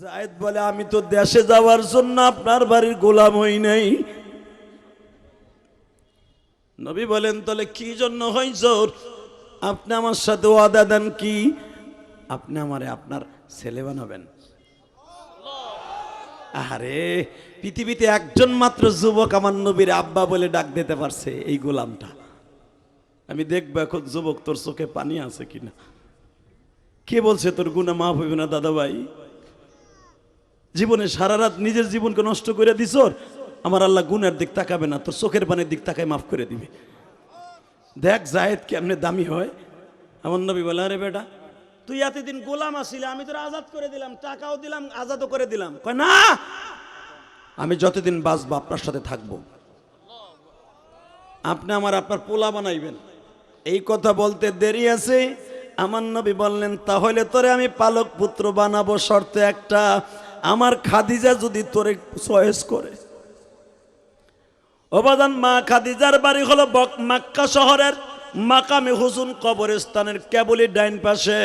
জায়েদ বলে, আমি তো দেশে যাওয়ার জন্য আপনার বাড়ির গোলাম হই নাই। নবী বলেন, তাহলে কি জন্য হইছ? আপনি আমার সাথে ওয়াদা দেন কি? আপনি আমারে আপনার ছেলে বানাবেন। আরে পৃথিবীতে একজন মাত্র যুবক আমার নবীর আব্বা বলে ডাক দিতে পারছে এই গোলামটা। আমি দেখব এখন যুবক তোর চোখে পানি আছে কিনা। কে বলছে তোর গুণা মাফ হইবে না দাদা ভাই জীবনে সারা রাত নিজের জীবনকে নষ্ট করে দিস আমার আল্লাহ গুণের দিক তাকাবে না, তোর চোখের পানির দিক তাকায় মাফ করে দিবে। দেখ জায়েদ কেমনে দামি হয়। আমার নবী বলে, আরে বেটা, তুই এতদিন গোলাম আসিলে, আমি তোর আজাদ করে দিলাম, টাকাও দিলাম, আজাদও করে দিলাম। কয়, না, আমি যতদিন বাঁচবো আপনার সাথে থাকব। আপনি আমার আপনার পোলা বানাইবেন। এই কথা বলতে দেরি আছে। আমার নবী বললেন, তাহলে তোরে আমি পালক পুত্র বানাবো শর্তে একটা। আমার খাদিজা যদি তোরে চয়েস করে। অবাদান মা খাদিজার বাড়ি হলো বক, মাক্কা শহরের মাকামে হুসুন কবরস্থানের কেবলই ডাইন পাশে।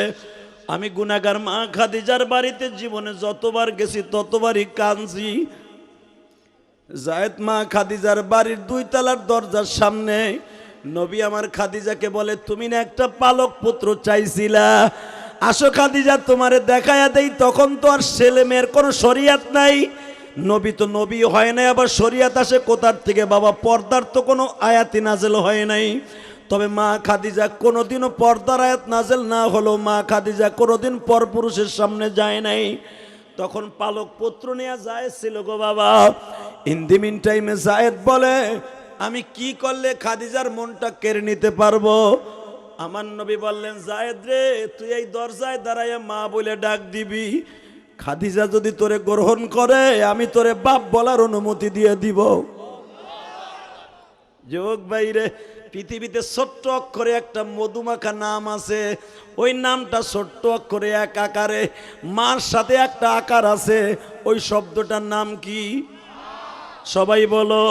আমি গুনাগার মা খাদিজার বাড়িতে জীবনে যতবার গেছি, ততবারই কাঁদছি। জায়েদ মা খাদিজার বাড়ির দুই তলার দরজার সামনে, নবী আমার খাদিজাকে বলে, তুমি না একটা পালক পুত্র চাইছিলা? আসো খাদিজা, তোমারে দেখায়া দেই, তখন তো আর ছেলে মেয়ের কোনো শরিয়াত নাই। নবী তো নবী হয় নাই, আবার শরিয়াত আসে কোথার থেকে? বাবা, পর্দার তো কোনো আয়াতি নাজেল হয় নাই। তবে মা খাদিজা, কোনোদিনও পর্দার আয়াত নাজেল না হলো মা খাদিজা কোনোদিন পরপুরুষের সামনে যায় নাই। তখন পালক পুত্র নিয়ে যায় ছিল গো বাবা। ইন দি মিন টাইমে জায়েদ বলে, আমি কি করলে খাদিজার মনটা কেড়ে নিতে পারব? আমার নবী বললেন, জায়েদ রে, তুই এই দরজায় দাঁড়াইয়া মা বলে ডাক দিবি। খাদিজা যদি তোরে গ্রহণ করে, আমি তোরে বাপ বলার অনুমতি দিয়ে দিব। যোগ বাইরে পৃথিবীতে ছোট্ট অক্ষরে একটা মধুমাখা নাম আছে। ওই নামটা ছোট্ট অক্ষরে এক আকারে, মার সাথে একটা আকার আছে। ওই শব্দটার নাম কি? সবাই বলো।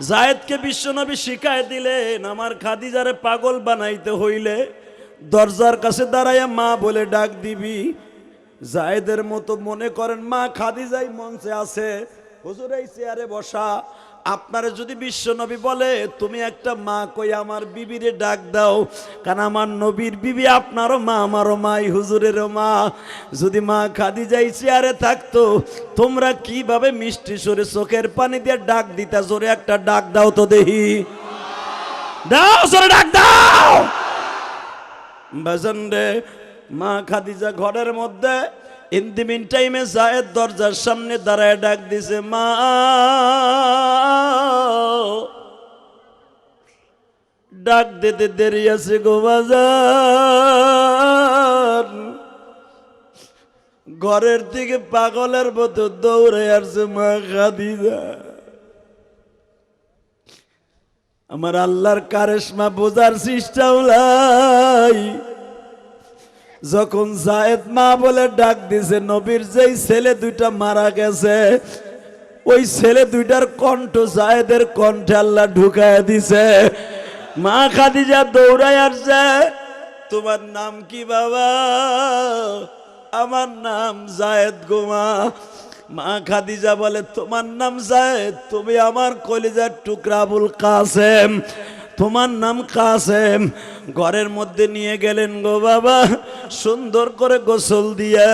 জায়েদকে বিশ্বনবী শিখায় দিলেন, আমার খাদিজারে পাগল বানাইতে হইলে দরজার কাছে দাঁড়াইয়া মা বলে ডাক দিবি। জায়েদের মতো মনে করেন, মা খাদিজাই মঞ্চে আছে, হুজুর এই চেয়ারে বসা। আপনারে যদি বিশ্ব নবী বলে, তুমি একটা মা কই, আমার বিবিরে ডাক দাও, কারণ আমার নবীর বিবি আপনারও মা, আমারও মাই, হুজুরেরও মা। যদি মা খাদিজাই চেয়ারে থাকতো, তোমরা কীভাবে মিষ্টি সরে চোখের পানি দিয়ে ডাক দিতা, জোরে একটা ডাক দাও তো দেহি দাও, জোরে ডাক দাও। বাজান রে, মা খাদিজা ঘরের মধ্যে ইন দি মিন টাইমে জায়েদ দরজার সামনে দাঁড়ায় ডাক দিছে, মা ডাক দিতে দেরি আছে গো বাজার। ঘরের দিকে পাগলের মতো দৌড়ে আসছে মা খাদিজা। আমার আল্লাহর কারেশমা বোঝার চেষ্টাও নাই। যখন জায়েদ মা বলে ডাক দিছে, নবীর যেই ছেলে দুইটা মারা গেছে ওই ছেলে দুইটার কণ্ঠ জায়েদের কণ্ঠে আল্লাহ ঢুকায় দিছে। মা খাদিজা দৌড়ায় আসছে। তোমার নাম কি বাবা? আমার নাম জায়েদ গোমা মা খাদিজা বলে, তোমার নাম জায়েদ, তুমি আমার কলিজার টুকরা আবুল কাসেম। তোমার নাম কাসেম। ঘরের মধ্যে নিয়ে গেলেন গো বাবা। সুন্দর করে গোসল দিয়া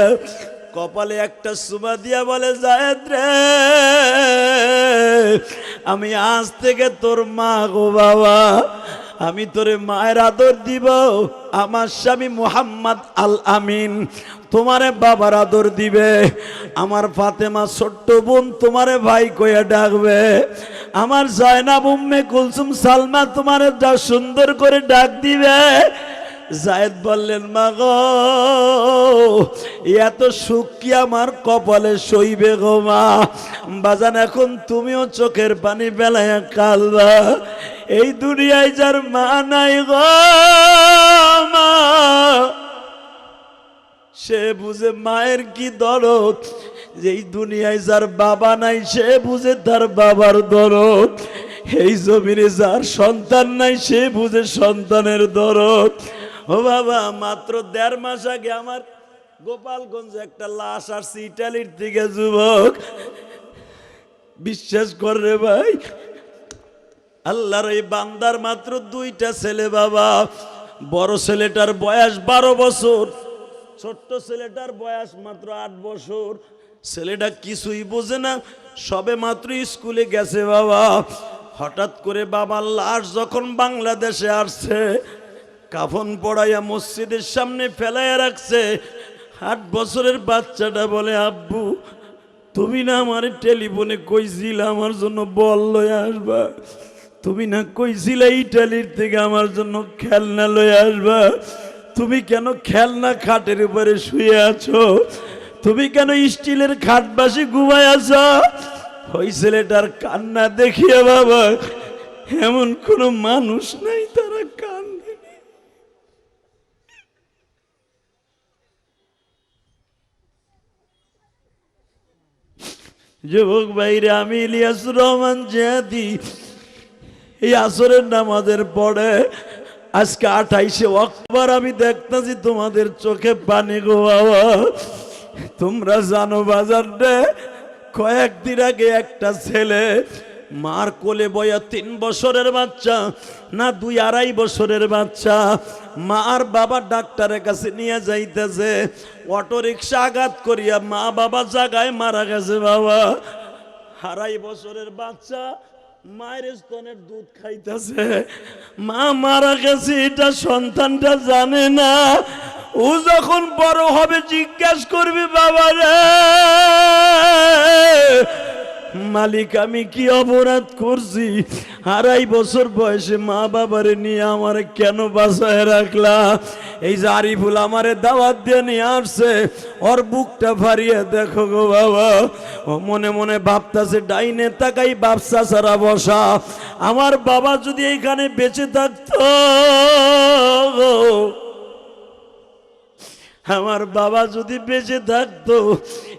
কপালে একটা সুমা দিয়া বলে, জায়েদ রে, আমি আজ থেকে তোর মা গো বাবা। আমি তোরে মায়ের আদর দিব। আমার স্বামী মোহাম্মদ আল আমিন তোমারে বাবার আদর দিবে। আমার ফাতেমা ছোট্ট বোন তোমারে ভাই কইয়া ডাকবে। আমার জয়নাব উম্মে কুলসুম সালমা তোমারে যা সুন্দর করে ডাক দিবে। জায়েদ বললেন মা গো এত সুখ কি আমার কপালে সইবে গো মা। বাজান, এখন তুমিও চোখের পানি বেলায় কালবা। এই দুনিয়ায় যার মা নাই গো মা। সে বুঝে মায়ের কি দরদ? এই দুনিয়ায় যার বাবা নাই, সে বুঝে তার বাবার দরদ। এই জমিনে যার সন্তান নাই, সে বুঝে সন্তানের দরদ। ও বাবা, মাত্র দেড় মাস আগে আমার গোপালগঞ্জে একটা লাশ আসছে ইটালির থেকে যুবক। বিশ্বাস করে ভাই, আল্লাহর এই বান্দার মাত্র দুইটা ছেলে বাবা। বড় ছেলেটার বয়স বারো বছর, ছোট্ট ছেলেটার বয়স মাত্র আট বছর। ছেলেটা কিছুই বোঝে না, সবে মাত্র স্কুলে গেছে বাবা। হঠাৎ করে বাবার লাশ যখন বাংলাদেশে আসছে কাফন পড়াইয়া মসজিদের সামনে ফেলাইয়া রাখছে। আট বছরের বাচ্চাটা বলে, আব্বু, তুমি না আমার টেলিফোনে কইছিল আমার জন্য বল লয়ে আসবা? তুমি না কইছিলে ইটালির থেকে আমার জন্য খেলনা লয়ে আসবা? তুমি কেন খেলনা খাটের উপরে শুয়ে আছো? তুমি কেন স্টিলের খাট বাসে ঘুমায় আছো? ওই ছেলেটার কান্না দেখিয়া বাবা, এমন কোনো মানুষ নাই তারা কান্দে যুবক ভাইরে, আমি ইলিয়াস রহমান জেহাদি। এই আসরের নামাজের পরে আজকে আঠাইশে অক্টোবর আমি দেখতেছি তোমাদের চোখে পানি গো বাবা। তোমরা জানো বাজারটা কয়েকদিন আগে একটা ছেলে মার কোলে বয়া তিন বছরের বাচ্চা, না দুই আড়াই বছরের বাচ্চা। মা আর বাবা ডাক্তারের কাছে নিয়ে যাইতেছে অটো রিক্সা আঘাত করিয়া মা বাবা জাগায় মারা গেছে বাবা। আড়াই বছরের বাচ্চা, মায়ের স্তনের দুধ খাইতেছে। মা মারা গেছে, এটা সন্তানটা জানে না। ও যখন বড় হবে, জিজ্ঞাসা করবে বাবা রে। মালিক, আমি কি অপরাধ করছি? আড়াই বছর বয়সে মা বাবারে নিয়ে আমার কেন বাসায় রাখলা? এই যে আরিফুল আমারে দাওয়াত দিয়ে নিয়ে আসছে, ওর বুকটা ফারিয়ে দেখো গো বাবা। ও মনে মনে ভাবতাছে, ডাইনে তাকাই বাপসা সারা বসা। আমার বাবা যদি এইখানে বেঁচে থাকতো আমার বাবা যদি বেঁচে থাকতো,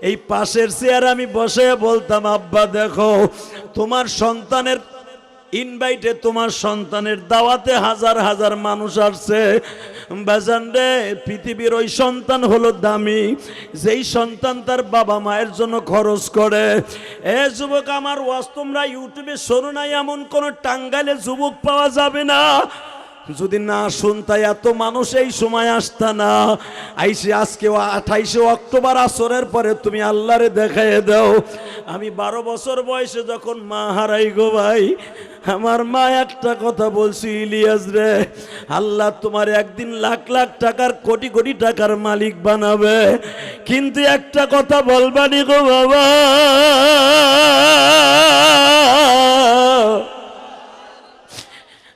এই পাশের চেয়ার আমি বসে বলতাম, আব্বা, দেখো, তোমার সন্তানের ইনভাইটে তোমার সন্তানের দাওয়াতে হাজার হাজার মানুষ আসছে। বাজান রে, পৃথিবীর ওই সন্তান হলো দামি। যেই সন্তান তার বাবা মায়ের জন্য খরচ করে। এ যুবক আমার ওয়াজ তোমরা ইউটিউবে শোনো নাই এমন কোনো টাঙ্গাইলে যুবক পাওয়া যাবে না। যদি না শুনতাই এত মানুষ এই সময় আসতা না। আইসে আজকে আঠাইশে অক্টোবর আসরের পরে তুমি আল্লাহরে দেখাই দাও। আমি বারো বছর বয়সে যখন মা হারাই গো ভাই, আমার মা একটা কথা বলছি, ইলিয়াস রে, আল্লাহ তোমার একদিন লাখ লাখ টাকার, কোটি কোটি টাকার মালিক বানাবে। কিন্তু একটা কথা বলবানি গো বাবা।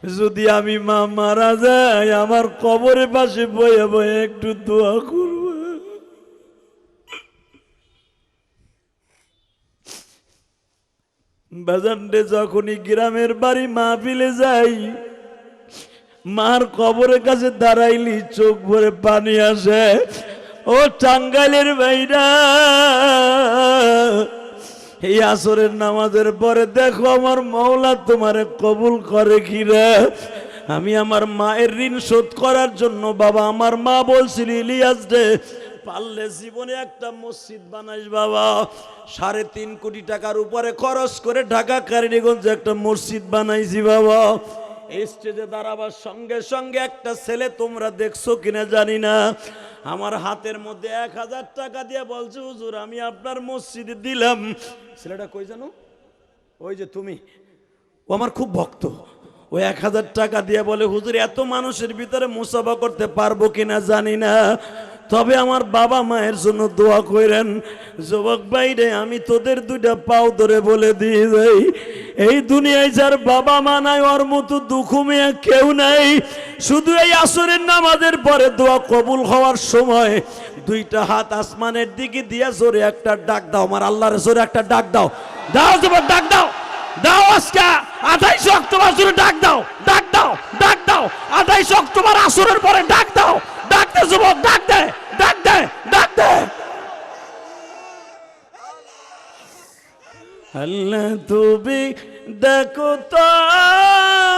যদি আমি মা মারা যাই, আমার কবরের পাশে বয়ে বয়ে একটু দোয়া করব। বাজানডে যখনই গ্রামের বাড়ি মা মাহফিলে যাই, মার কবরের কাছে দাঁড়াইলি চোখ ভরে পানি আসে, ও টাঙ্গাইলের ভাইরা এই আসরের নামাজের পরে দেখো আমার মৌলা তোমারে কবুল করে কিরা আমি আমার মায়ের ঋণ শোধ করার জন্য বাবা আমার মা বলছিল, ইলিয়াস রে, পারলে জীবনে একটা মসজিদ বানাইস বাবা। সাড়ে তিন কোটি টাকার উপরে খরচ করে ঢাকা কারিগঞ্জে একটা মসজিদ বানাইছি বাবা। স্টেজে দাঁড়াবার সঙ্গে সঙ্গে একটা ছেলে তোমরা দেখছ কিনা জানি না। আমার হাতের মধ্যে এক হাজার টাকা দিয়ে বলছে, হুজুর, আমি আপনার মসজিদে দিলাম। ছেলেটা কই জানো? ওই যে তুমি। ও আমার খুব ভক্ত। ও এক হাজার টাকা দিয়ে বলে, হুজুর, এত মানুষের ভিতরে মুসাফা করতে পারব কিনা জানি না। তবে আমার বাবা মায়ের জন্য দোয়া করেন যুবক বাইরে আমি তোদের দুইটা পাও ধরে বলে দিয়ে যাই এই দুনিয়ায় যার বাবা মা নাই, ওর মতো দুঃখ মেয়ে কেউ নাই। শুধু এই আসরের নামাজের পরে দোয়া কবুল হওয়ার সময় দুইটা হাত আসমানের দিকে দিয়ে জোরে একটা ডাক দাও, আমার আল্লাহর জোরে একটা ডাক দাও। দাও তোমার ডাক দাও। দাও আজকে আঠাইশে অক্টোবর জুড়ে ডাক দাও ডাক দাও ডাক দাও। আঠাইশে অক্টোবর আসরের পরে ডাক দাও। একটা যুবক ডাক দেয় ডাক দেয় ডাক দেয় আল্লাহ, তুমি দেখো তো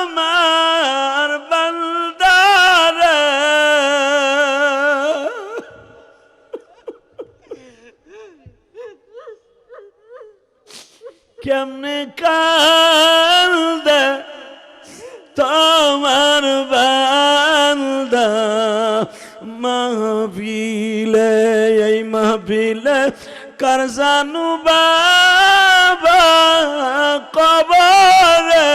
আমার বান্দার। কেমনে কাল দে তোমার বা মাহফিলে এই মাহফিলে কার জানু বাবা কবরে?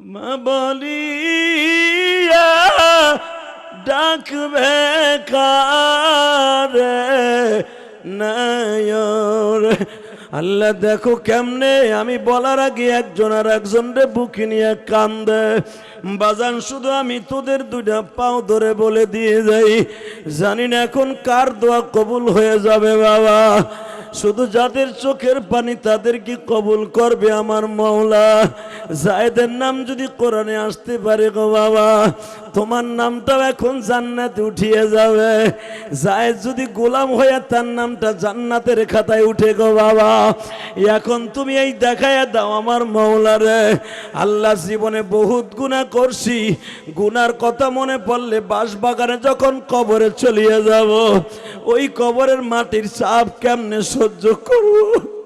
মা বলিয়া ডাকবে কারে নায়র? আল্লাহ দেখো কেমনে? আমি বলার আগে একজন আর একজন রে বুকি নিয়ে কান্দে। বাজান, শুধু আমি তোদের দুইটা পাও ধরে বলে দিয়ে যাই। জানি না এখন কার দোয়া কবুল হয়ে যাবে বাবা। শুধু যাদের চোখের পানি তাদের কি কবুল করবে আমার মৌলা জায়দের নাম যদি কোরআনে আসতে পারে গো বাবা, তোমার নামটাও এখন জান্নাতে উঠিয়ে যাবে। জায়দ যদি গোলাম হয়ে তার নামটা জান্নাতের খাতায় উঠে গো বাবা, এখন তুমি এই দেখায় দাও আমার মৌলারে আল্লাহ জীবনে বহুত গুণা করছি, গুনার কথা মনে পড়লে বাঁশবাগানে যখন কবরে চলিয়ে যাব, ওই কবরের মাটির চাপ কেমনে সহ্য করব।